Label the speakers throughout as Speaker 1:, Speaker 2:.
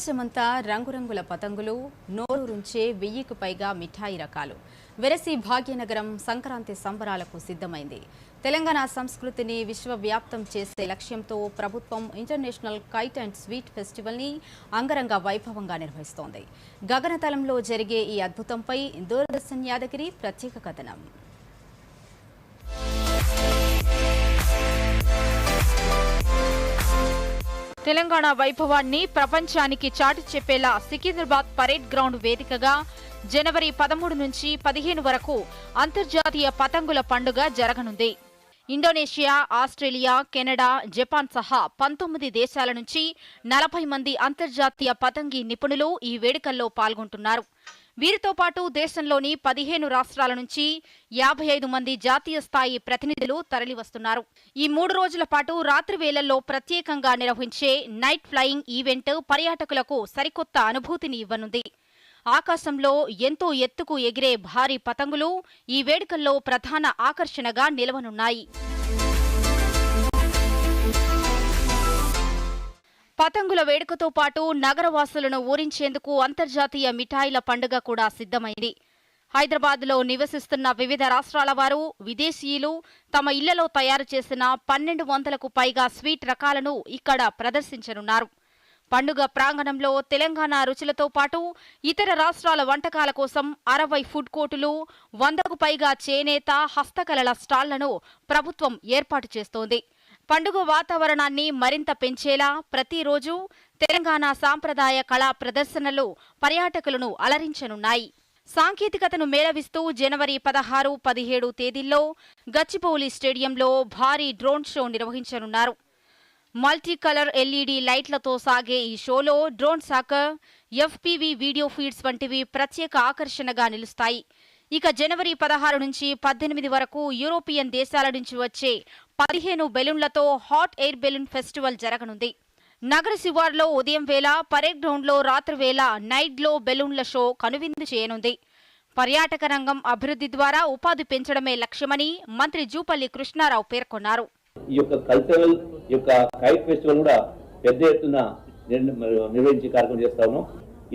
Speaker 1: ఆకాశమంతా రంగురంగుల పతంగులు నోరూరుంచే వెయ్యికి పైగా మిఠాయి రకాలు. వెరసి భాగ్యనగరం సంక్రాంతి సంబరాలకు సిద్ధమైంది. తెలంగాణ సంస్కృతిని విశ్వవ్యాప్తం చేసే లక్ష్యంతో ప్రభుత్వం ఇంటర్నేషనల్ కైట్ అండ్ స్వీట్ ఫెస్టివల్ని అంగరంగ వైభవంగా నిర్వహిస్తోంది. గగనతలంలో జరిగే ఈ అద్భుతంపై దూరదర్శన్ యాదగిరి ప్రత్యేక కథనం.
Speaker 2: తెలంగాణ వైభవాన్ని ప్రపంచానికి చాటి చెప్పేలా సికింద్రాబాద్ పరేడ్ గ్రౌండ్ వేదికగా జనవరి పదమూడు నుంచి పదిహేను వరకు అంతర్జాతీయ పతంగుల పండుగ జరగనుంది. ఇండోనేషియా ఆస్ట్రేలియా కెనడా జపాన్ సహా పంతొమ్మిది దేశాల నుంచి నలభై మంది అంతర్జాతీయ పతంగి నిపుణులు ఈ వేడుకల్లో పాల్గొంటున్నారు. వీరితో పాటు దేశంలోని పదిహేను రాష్ట్రాల నుంచి యాభై ఐదు మంది జాతీయ స్థాయి ప్రతినిధులు తరలివస్తున్నారు. ఈ మూడు రోజుల పాటు రాత్రి వేళల్లో ప్రత్యేకంగా నిర్వహించే నైట్ ఫ్లయింగ్ ఈవెంట్ పర్యాటకులకు సరికొత్త అనుభూతిని ఇవ్వనుంది. ఆకాశంలో ఎంతో ఎత్తుకు ఎగిరే భారీ పతంగులు ఈ వేడుకల్లో ప్రధాన ఆకర్షణగా నిలవనున్నాయి. పతంగుల వేడుకతో పాటు నగరవాసులను ఊరించేందుకు అంతర్జాతీయ మిఠాయిల పండుగ కూడా సిద్ధమైంది. హైదరాబాద్లో నివసిస్తున్న వివిధ రాష్ట్రాల వారు విదేశీయులు తమ ఇళ్ళలో తయారు చేసిన పన్నెండు వందలకు పైగా స్వీట్ రకాలను ఇక్కడ ప్రదర్శించనున్నారు. పండుగ ప్రాంగణంలో తెలంగాణ రుచులతో పాటు ఇతర రాష్ట్రాల వంటకాల కోసం అరవై ఫుడ్ కోర్టులు వందకు పైగా చేనేత హస్తకళల స్టాళ్ళను ప్రభుత్వం ఏర్పాటు చేస్తోంది. పండుగ వాతావరణాన్ని మరింత పెంచేలా ప్రతిరోజు తెలంగాణ సాంప్రదాయ కళా ప్రదర్శనలు పర్యాటకులను అలరించనున్నాయి. సాంకేతికతను మేళవిస్తూ జనవరి పదహారు పదిహేడు తేదీల్లో గచ్చిబౌలి స్టేడియంలో భారీ డ్రోన్ షో నిర్వహించనున్నారు. మల్టీ కలర్ ఎల్ఈడి లైట్లతో సాగే ఈ షోలో drone soccer FPV video feeds వంటివి ప్రత్యేక ఆకర్షణగా నిలుస్తాయి. ఇక జనవరి పదహారు నుంచి పద్దెనిమిది వరకు యూరోపియన్ దేశాల నుంచి వచ్చే పదిహేను బెలూన్లతో హాట్ ఎయిర్ బెలూన్ ఫెస్టివల్ జరగనుంది. నగర శివార్లో ఉదయం వేళ పరేడ్ గ్రౌండ్లో రాత్రి వేళ నైట్లో బెలూన్ల షో కనువిందు చేయనుంది. పర్యాటక రంగం అభివృద్ధి ద్వారా ఉపాధి పెంచడమే లక్ష్యమని మంత్రి జూపల్లి కృష్ణారావు పేర్కొన్నారు.
Speaker 3: ఈ యొక్క కల్చరల్ ఈ యొక్క కైట్ ఫెస్టివల్ కూడా పెద్ద ఎత్తున నిర్వహించే కార్యక్రమం చేస్తా ఉన్నాం.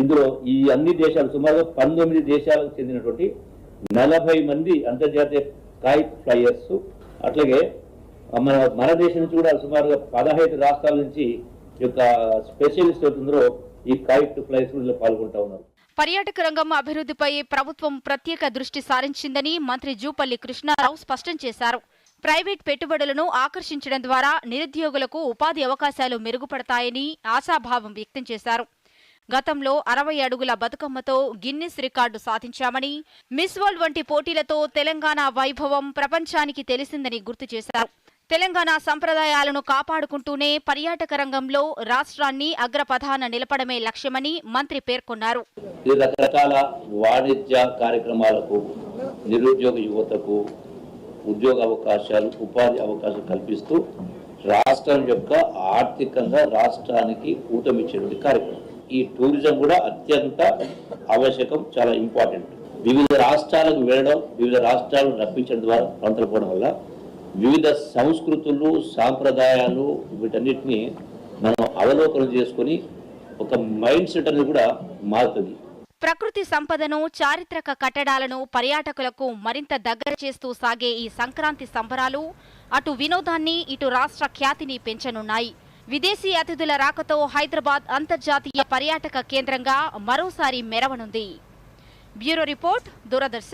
Speaker 3: ఇందులో ఈ అన్ని దేశాలు సుమారుగా పంతొమ్మిది దేశాలకు చెందినటువంటి నలభై మంది అంతర్జాతీయ కైట్ ఫ్లైయర్స్ అట్లాగే మన మన దేశం నుంచి కూడా సుమారుగా పదహైదు రాష్ట్రాల నుంచి ఈ యొక్క స్పెషలిస్ట్ అవుతుందో ఈ కైట్ ఫ్లైయర్స్ ఇందులో పాల్గొంటా ఉన్నారు.
Speaker 2: పర్యాటక రంగం అభివృద్ధిపై ప్రభుత్వం ప్రత్యేక దృష్టి సారించిందని మంత్రి జూపల్లి కృష్ణారావు స్పష్టం చేశారు. ప్రైవేట్ పెట్టుబడులను ఆకర్షించడం ద్వారా నిరుద్యోగులకు ఉపాధి అవకాశాలు మెరుగుపడతాయని ఆశాభావం వ్యక్తం చేశారు. గతంలో అరవై అడుగుల బతుకమ్మతో గిన్నిస్ రికార్డు సాధించామని మిస్ వరల్డ్ వంటి పోటీలతో తెలంగాణ వైభవం ప్రపంచానికి తెలిసిందని గుర్తు చేశారు. తెలంగాణ సంప్రదాయాలను కాపాడుకుంటూనే పర్యాటక రంగంలో రాష్ట్రాన్ని అగ్రపథాన నిలపడమే లక్ష్యమని మంత్రి పేర్కొన్నారు.
Speaker 3: రకరకాల వాణిజ్య కార్యక్రమాలకు నిరుద్యోగ యువతకు ఉద్యోగ అవకాశాలు ఉపాధి అవకాశాలు కల్పిస్తూ రాష్ట్రం యొక్క ఆర్థికంగా రాష్ట్రానికి ఊతమిచ్చేటువంటి కార్యక్రమం. ఈ టూరిజం కూడా అత్యంత ఆవశ్యకం చాలా ఇంపార్టెంట్. వివిధ రాష్ట్రాలకు వెళ్ళడం వివిధ రాష్ట్రాలను రప్పించడం ద్వారా ప్రాంతాలు పోవడం వల్ల వివిధ సంస్కృతులు సాంప్రదాయాలు వీటన్నిటిని మనం అవలోకనం చేసుకొని ఒక మైండ్ సెట్ అనేది కూడా మారుతుంది.
Speaker 2: ప్రకృతి సంపదను చారిత్రక కట్టడాలను పర్యాటకులకు మరింత దగ్గర చేస్తూ సాగే ఈ సంక్రాంతి సంబరాలు అటు వినోదాన్ని ఇటు రాష్ట్ర ఖ్యాతిని పెంచనున్నాయి. విదేశీ అతిథుల రాకతో హైదరాబాద్ అంతర్జాతీయ పర్యాటక కేంద్రంగా మరోసారి మెరవనుంది. Bureau report Doordarshan.